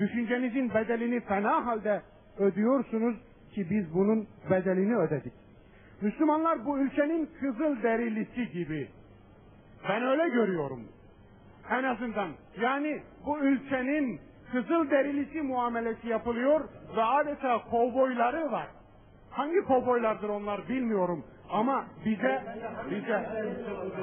Düşüncenizin bedelini fena halde ödüyorsunuz ki biz bunun bedelini ödedik. Müslümanlar bu ülkenin kızıl derilisi gibi. Ben öyle görüyorum. En azından. Yani bu ülkenin kızıl derilisi muamelesi yapılıyor ve adeta kovboyları var. Hangi kovboylardır onlar bilmiyorum. Ama bize, bize,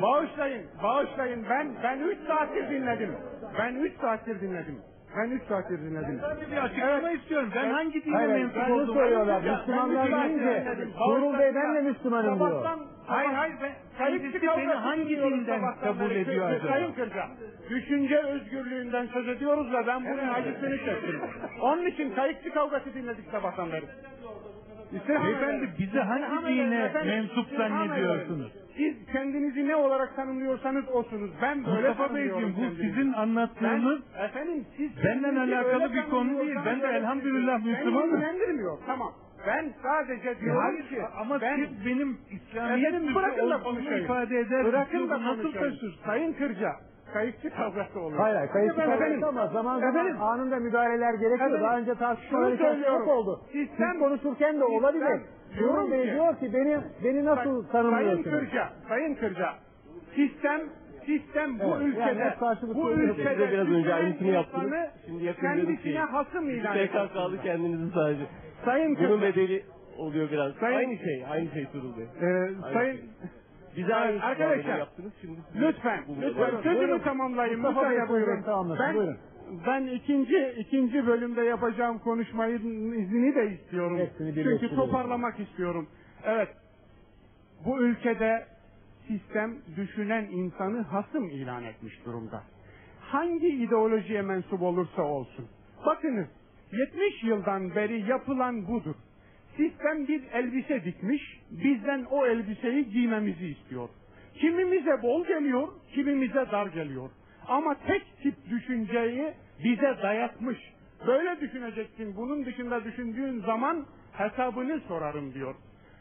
bağışlayın, bağışlayın ben, ben üç saattir dinledim. Ben üç saattir dinledim. Ben üç saattir dinledim. Ben bir açıklama istiyorum. Ben Evet. hangi dine Hayır, mensup ben olduğumu... soruyorlar. Ben Müslümanlar üç saattir deyince. Tuğrul Bey ben de Müslümanım diyor. Sabahtan- Hayır hayır ben kendisi beni hangi dinden kabul ediyor acaba? Sayın Kırca, düşünce özgürlüğünden söz ediyoruz ve ben bunun acısını çektim. Onun için kayıkçı kavgası dinledik sabahtan beri. Beyefendi bizi hangi dine mensup zannediyorsunuz? Siz kendinizi ne olarak tanımlıyorsanız osunuz. Ben böyle Mustafa Beyciğim bu kendimi. sizin anlattığınız Ben, efendim siz Benden alakalı bir konu değil. Ben de elhamdülillah Beni Müslümanım. ilgilendirmiyor. Tamam. Ben sadece diyorum Hayır ki ama ben, siz benim İslamiyet Efendim bırakın da konuşayım. ifade eder. Bırakın da nasıl taşır? Sayın Kırca, kayıkçı kavgası oluyor. Hayır hayır Efendim, kavgası ama zaman zaman efendim, anında müdahaleler gerekiyor. Efendim, Daha önce tartışmalar çok oldu. Sistem- Siz konuşurken de olabilir. diyorum Tuğrul Bey ki- diyor ki beni beni nasıl Sayın tanımlıyorsunuz? Kırca, Sayın Kırca, sistem sistem bu Evet, yani ülkede karşılıklı bu ülkede biraz önce aynısını yaptınız. Şimdi yakın diyorduk ki, kendisine hasım ilan PKK kaldı ediyorsunuz. kendinizi sadece. Sayın Bunun bedeli oluyor biraz. Sayın- aynı şey, aynı şey Turul Bey. e, Aynı sayın şey. Bize aynı Arkadaşlar, yaptınız. Şimdi Lütfen, lütfen sözümü tamamlayın. Mustafa buyurun. Ben, buyurun. ben ikinci ikinci bölümde yapacağım konuşmayın izini de istiyorum. Hepsini Çünkü toparlamak istiyorum. Evet, bu ülkede sistem düşünen insanı hasım ilan etmiş durumda. Hangi ideolojiye mensup olursa olsun. Bakınız, 70 yıldan beri yapılan budur. Sistem bir elbise dikmiş, bizden o elbiseyi giymemizi istiyor. Kimimize bol geliyor, kimimize dar geliyor. Ama tek tip düşünceyi bize dayatmış. Böyle düşüneceksin, bunun dışında düşündüğün zaman hesabını sorarım diyor.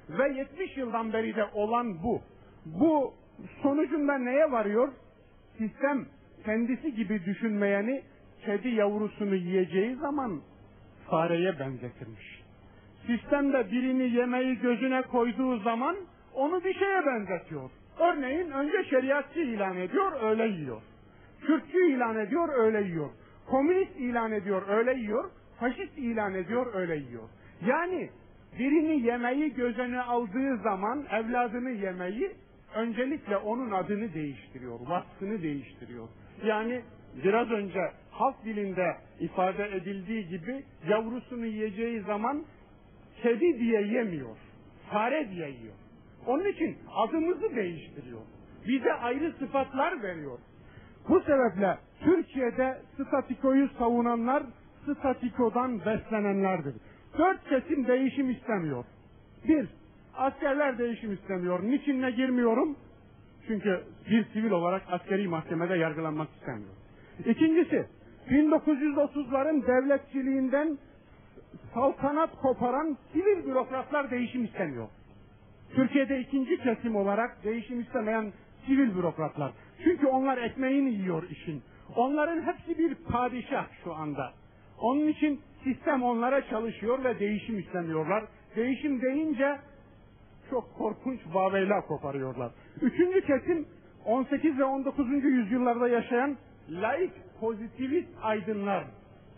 Ve 70 yıldan beri de olan bu. Bu sonucunda neye varıyor? Sistem kendisi gibi düşünmeyeni kedi yavrusunu yiyeceği zaman fareye benzetirmiş. Sistemde birini yemeği gözüne koyduğu zaman onu bir şeye benzetiyor. Örneğin önce şeriatçı ilan ediyor, öyle yiyor. Kürtçü ilan ediyor, öyle yiyor. Komünist ilan ediyor, öyle yiyor. Faşist ilan ediyor, öyle yiyor. Yani birini yemeği gözüne aldığı zaman evladını yemeyi öncelikle onun adını değiştiriyor, vasfını değiştiriyor. Yani biraz önce halk dilinde ifade edildiği gibi yavrusunu yiyeceği zaman kedi diye yemiyor, fare diye yiyor. Onun için adımızı değiştiriyor. Bize ayrı sıfatlar veriyor. Bu sebeple Türkiye'de statikoyu savunanlar statikodan beslenenlerdir. Dört kesim değişim istemiyor. Bir, askerler değişim istemiyor. Niçinle girmiyorum? Çünkü bir sivil olarak askeri mahkemede yargılanmak istemiyor. İkincisi, 1930'ların devletçiliğinden saltanat koparan sivil bürokratlar değişim istemiyor. Türkiye'de ikinci kesim olarak değişim istemeyen sivil bürokratlar. Çünkü onlar ekmeğini yiyor işin. Onların hepsi bir padişah şu anda. Onun için sistem onlara çalışıyor ve değişim istemiyorlar. Değişim deyince çok korkunç vaveyla koparıyorlar. Üçüncü kesim 18 ve 19. yüzyıllarda yaşayan laik pozitivist aydınlar.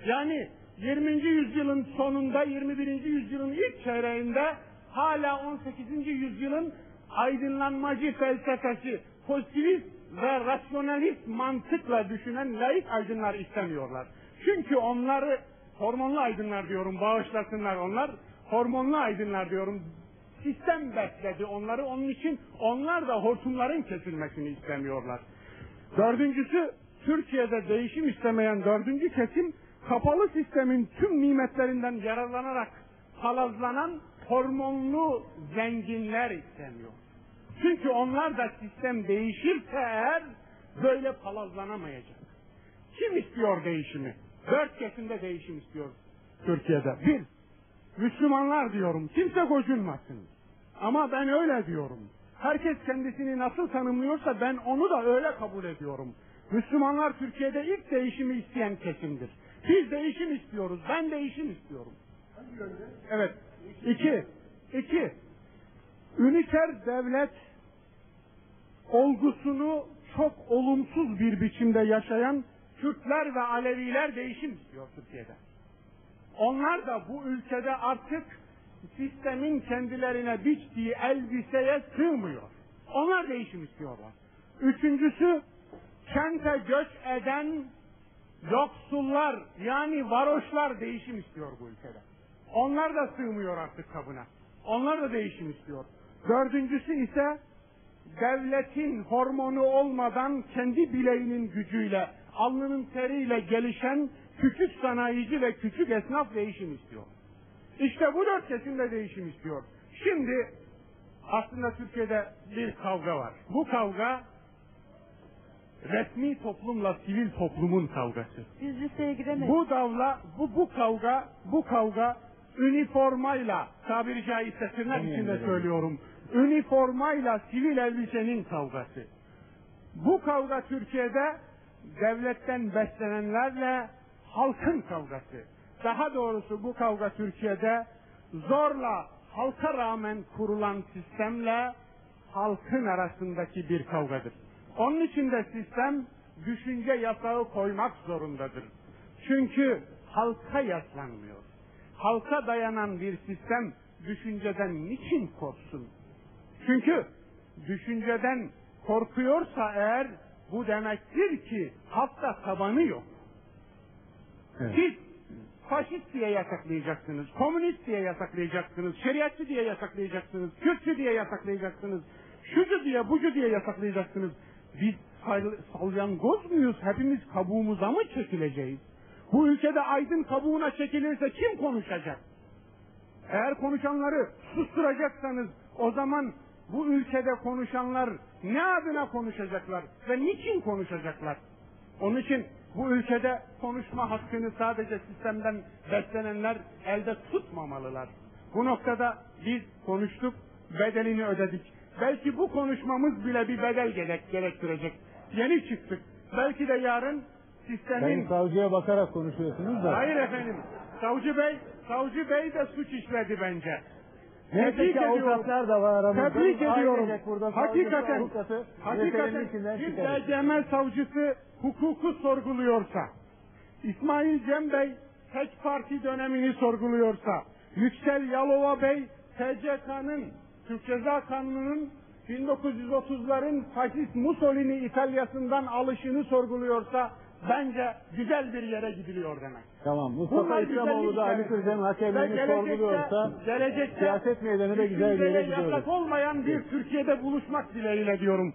Yani 20. yüzyılın sonunda 21. yüzyılın ilk çeyreğinde hala 18. yüzyılın aydınlanmacı felsefesi, pozitivist ve rasyonalist mantıkla düşünen laik aydınlar istemiyorlar. Çünkü onları hormonlu aydınlar diyorum, bağışlasınlar onlar. Hormonlu aydınlar diyorum. Sistem besledi onları. Onun için onlar da hortumların kesilmesini istemiyorlar. Dördüncüsü Türkiye'de değişim istemeyen dördüncü kesim kapalı sistemin tüm nimetlerinden yararlanarak palazlanan hormonlu zenginler istemiyor. Çünkü onlar da sistem değişirse eğer böyle palazlanamayacak. Kim istiyor değişimi? Dört kesimde değişim istiyor Türkiye'de. Bir, Müslümanlar diyorum. Kimse gocunmasın. Ama ben öyle diyorum. Herkes kendisini nasıl tanımlıyorsa ben onu da öyle kabul ediyorum. Müslümanlar Türkiye'de ilk değişimi isteyen kesimdir. Biz değişim istiyoruz. Ben değişim istiyorum. Evet. İki. İki. Üniter devlet olgusunu çok olumsuz bir biçimde yaşayan Kürtler ve Aleviler değişim istiyor Türkiye'de. Onlar da bu ülkede artık sistemin kendilerine biçtiği elbiseye sığmıyor. Onlar değişim istiyorlar. Üçüncüsü kente göç eden yoksullar yani varoşlar değişim istiyor bu ülkede. Onlar da sığmıyor artık kabına. Onlar da değişim istiyor. Dördüncüsü ise devletin hormonu olmadan kendi bileğinin gücüyle, alnının teriyle gelişen küçük sanayici ve küçük esnaf değişim istiyor. İşte bu dört kesim de değişim istiyor. Şimdi aslında Türkiye'de bir kavga var. Bu kavga resmi toplumla sivil toplumun kavgası. Biz liseye gidemedik. Bu davla, bu bu kavga, bu kavga üniformayla tabiri caizse tırnak içinde söylüyorum. Üniformayla sivil elbisenin kavgası. Bu kavga Türkiye'de devletten beslenenlerle halkın kavgası. Daha doğrusu bu kavga Türkiye'de zorla halka rağmen kurulan sistemle halkın arasındaki bir kavgadır. Onun için de sistem düşünce yasağı koymak zorundadır. Çünkü halka yaslanmıyor. Halka dayanan bir sistem düşünceden niçin korksun? Çünkü düşünceden korkuyorsa eğer bu demektir ki halkta tabanı yok. Siz faşist diye yasaklayacaksınız, komünist diye yasaklayacaksınız, şeriatçı diye yasaklayacaksınız, Kürtçü diye yasaklayacaksınız, şucu diye bucu diye yasaklayacaksınız. Biz sal- salyangoz muyuz? Hepimiz kabuğumuza mı çekileceğiz? Bu ülkede aydın kabuğuna çekilirse kim konuşacak? Eğer konuşanları susturacaksanız o zaman bu ülkede konuşanlar ne adına konuşacaklar ve niçin konuşacaklar? Onun için bu ülkede konuşma hakkını sadece sistemden beslenenler elde tutmamalılar. Bu noktada biz konuştuk, bedelini ödedik. Belki bu konuşmamız bile bir bedel gerek, gerektirecek. Yeni çıktık. Belki de yarın sistemin... Sayın savcıya bakarak konuşuyorsunuz da. Hayır efendim. Savcı Bey, Savcı Bey de suç işledi bence. Tebrik ediyorum. da var aramızda. Tebrik ediyorum. Hakikaten, hakikaten bir. DCM savcısı hukuku sorguluyorsa, İsmail Cem Bey tek parti dönemini sorguluyorsa, Yüksel Yalova Bey TCK'nın, Türk Ceza Kanunu'nun 1930'ların faşist Mussolini İtalya'sından alışını sorguluyorsa bence güzel bir yere gidiliyor demek. Tamam. Mustafa Bunlar İslamoğlu da Ali güzellik Kırca'nın Ve sorguluyorsa gelecekte siyaset meydanı da güzel bir yere düşünceye gidiyoruz. yasak olmayan bir Türkiye'de buluşmak dileğiyle diyorum.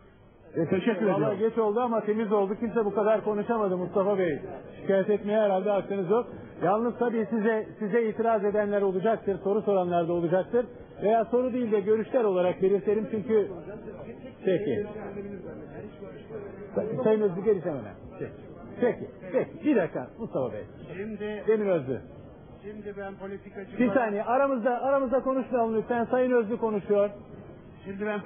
Teşekkür Valla ediyorum. geç oldu ama temiz oldu. Kimse bu kadar konuşamadı Mustafa Bey. Şikayet etmeye herhalde hakkınız yok. Yalnız tabii size size itiraz edenler olacaktır, soru soranlar da olacaktır. Veya soru değil de görüşler olarak belirtelim çünkü... Peki. Sayın Özgür geleceğim hemen. Peki. Peki. Peki. Bir dakika Mustafa Bey. Şimdi, Demir Özlü. şimdi ben politikacı Bir saniye aramızda aramızda konuşmayalım lütfen. Sayın Özlü konuşuyor. Şimdi ben